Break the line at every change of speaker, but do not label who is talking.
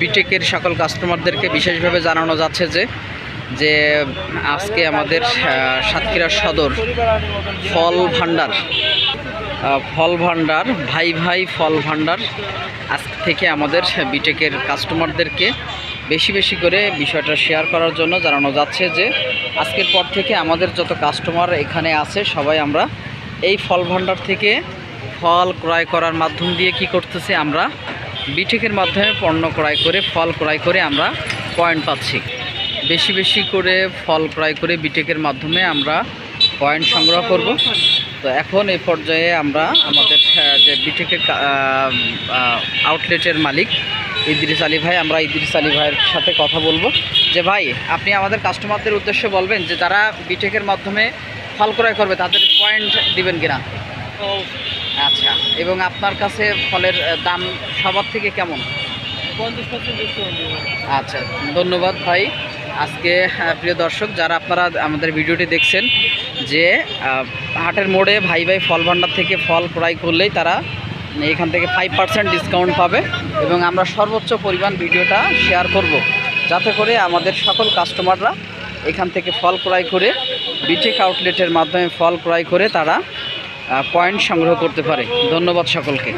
বিটেকের সকল কাস্টমারদেরকে বিশেষভাবে জানানো যাচ্ছে যে যে আজকে আমাদের সাতক্ষীরা সদর ফল ভাণ্ডার ফল ভাণ্ডার, ভাই ভাই ফল ভাণ্ডার আজ থেকে আমাদের বিটেকের কাস্টমারদেরকে বেশি বেশি করে বিষয়টা শেয়ার করার জন্য জানানো যাচ্ছে যে, আজকের পর থেকে আমাদের যত কাস্টমার এখানে আছে, সবাই আমরা এই ফল ভাণ্ডার থেকে ফল ক্রয় করার মাধ্যম দিয়ে কি করতেছি আমরা বিটেকের মাধ্যমে পণ্য ক্রয় করে, ফল ক্রয় করে আমরা পয়েন্ট পাচ্ছি। বেশি বেশি করে ফল ক্রয় করে বিটেকের মাধ্যমে আমরা পয়েন্ট সংগ্রহ করব। তো এখন এই পর্যায়ে আমরা আমাদের যে বিটেকের আউটলেটের মালিক ইদ্রিস আলী ভাই, আমরা ইদ্রিস আলী ভাইয়ের সাথে কথা বলব। যে ভাই, আপনি আমাদের কাস্টমারদের উদ্দেশ্যে বলবেন যে যারা বিটেকের মাধ্যমে ফল ক্রয় করবে, তাদের পয়েন্ট দিবেন কিনা? আচ্ছা এবং আপনার কাছে ফলের দাম সবার থেকে কেমন? আচ্ছা ধন্যবাদ ভাই। আজকে প্রিয় দর্শক, যারা আপনারা আমাদের ভিডিওটি দেখছেন, যে হাটের মোড়ে ভাই ভাই ফল ভাণ্ডার থেকে ফল ক্রয় করলেই তারা এখান থেকে ফাইভ পার্সেন্ট ডিসকাউন্ট পাবে, এবং আমরা সর্বোচ্চ পরিমাণ ভিডিওটা শেয়ার করব, যাতে করে আমাদের সকল কাস্টমাররা এখান থেকে ফল ক্রয় করে বিটেক আউটলেটের মাধ্যমে ফল ক্রয় করে তারা পয়েন্ট সংগ্রহ করতে পারে। ধন্যবাদ সকলকে।